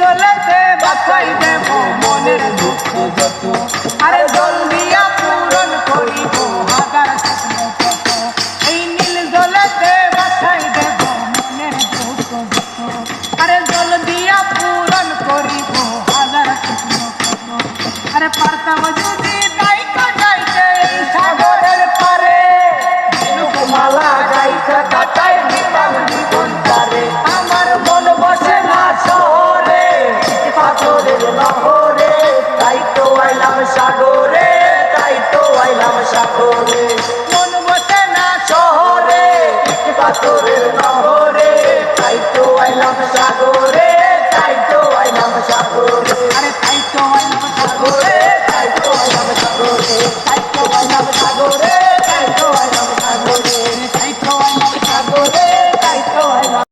গলাতে বাঁচাই দেব মনের দুঃখ যত। আরে জল দিয়া পূরণ করিব, হাজার এই নীল গলাতে বাঁচাই দেব মনের দুঃখ আরে জল দিয়া পূরণ করিব আরে পারতাম যদি গাইতে গাইতে সাগরের পারে। মালা গাইতে কাটাই না শহরে